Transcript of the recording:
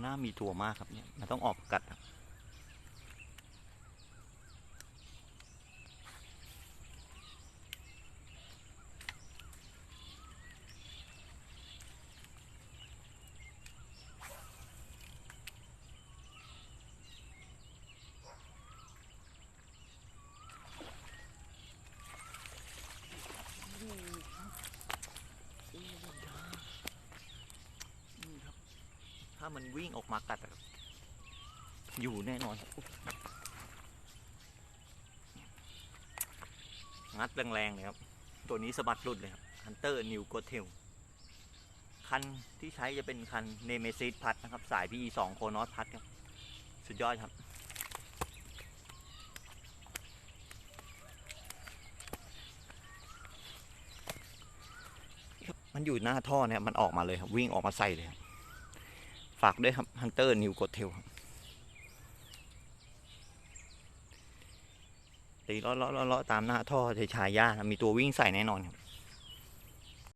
หน้ามีตัวมากครับเนี่ยมันต้องออกกัดครับ นี่ครับ ถ้ามันวิ่งออกมากัดอะดับอยู่แน่นอน งัดแรงๆเลยครับ ตัวนี้สะบัดหลุดเลยครับ Hunter New g o t e l คันที่ใช้จะเป็นคัน Nemesis พัดนะครับ สาย PE 2โคนอสพัดครับ สุดยอดครับ มันอยู่หน้าท่อเนี่ย มันออกมาเลยครับ วิ่งออกมาใส่เลยครับ ฝากด้วยครับฮันเตอร์นิวโกเทลตีล้อล้อล้อล้อตามหน้าท่อชายย่านะมีตัววิ่งใส่แน่นอนครับ